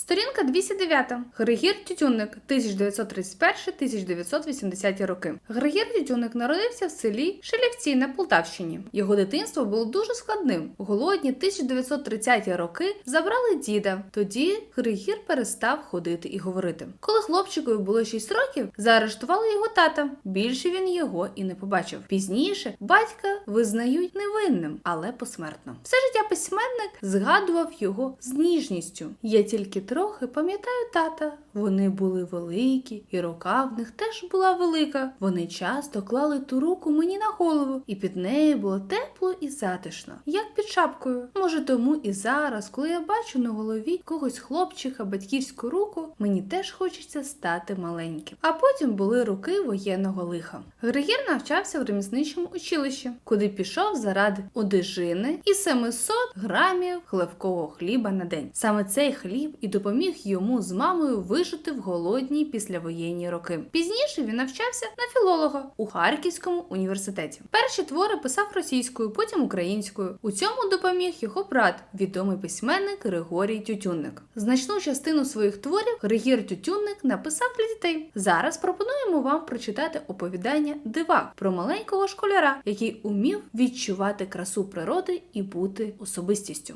Сторінка 209. Григір Тютюнник 1931-1980 роки. Григір Тютюнник народився в селі Шелівці на Полтавщині. Його дитинство було дуже складним. Голодні 1930-ті роки забрали діда. Тоді Григір перестав ходити і говорити. Коли хлопчикові було 6 років, заарештували його тата. Більше він його і не побачив. Пізніше батька визнають невинним, але посмертно. Все життя письменник згадував його з ніжністю. Я тільки трохи пам'ятаю тата. Вони були великі, і рука в них теж була велика. Вони часто клали ту руку мені на голову, і під нею було тепло і затишно, як під шапкою. Може, тому і зараз, коли я бачу на голові когось хлопчика батьківську руку, мені теж хочеться стати маленьким. А потім були роки воєнного лиха. Григір навчався в ремісничому училищі, куди пішов заради одежини і 700 грамів хлебкового хліба на день. Саме цей хліб і допоміг йому з мамою вижити в голодні післявоєнні роки. Пізніше він навчався на філолога у Харківському університеті. Перші твори писав російською, потім українською. У цьому допоміг його брат, відомий письменник Григорій Тютюнник. Значну частину своїх творів Григір Тютюнник написав для дітей. Зараз пропонуємо вам прочитати оповідання Дивак про маленького школяра, який умів відчувати красу природи і бути особистістю.